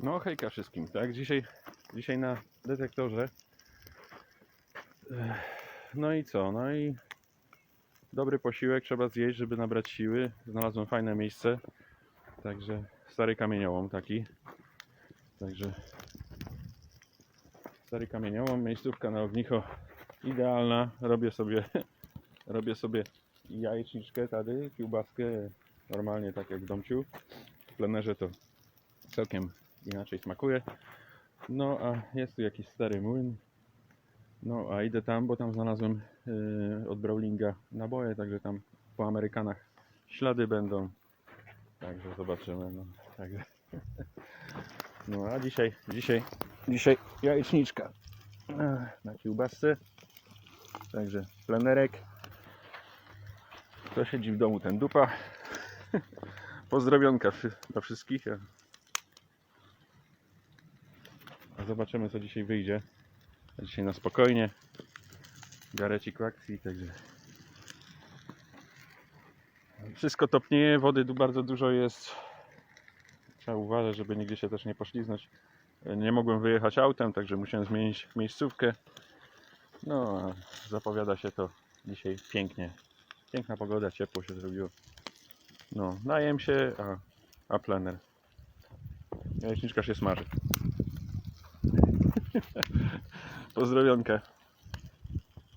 No hejka wszystkim, tak? Dzisiaj, dzisiaj na detektorze. No i co? No i dobry posiłek trzeba zjeść, żeby nabrać siły. Znalazłem fajne miejsce. Także stary kamieniołom taki. Także stary kamieniołom, miejscówka na ognicho idealna. Robię sobie robię sobie jajeczniczkę tady, kiełbaskę normalnie tak jak w domciu. W plenerze to całkiem inaczej smakuje. No a jest tu jakiś stary młyn. No a idę tam, bo tam znalazłem yy, od Brawlinga naboje, także tam po Amerykanach ślady będą. Także zobaczymy. No, także. no a dzisiaj, dzisiaj, dzisiaj jajeczniczka na kiełbasce. Także plenerek. Kto siedzi w domu, ten dupa. Pozdrowionka dla wszystkich. A a zobaczymy co dzisiaj wyjdzie. Dzisiaj na spokojnie. Garecik w akcji, także. Wszystko topnieje, wody tu bardzo dużo jest. Trzeba uważać, żeby nigdzie się też nie pośliznąć. Nie mogłem wyjechać autem, także musiałem zmienić miejscówkę. No, a zapowiada się to dzisiaj pięknie. Piękna pogoda, ciepło się zrobiło. No, najem się, a, a plener. Jajeczniczka się smaży. Pozdrowionka.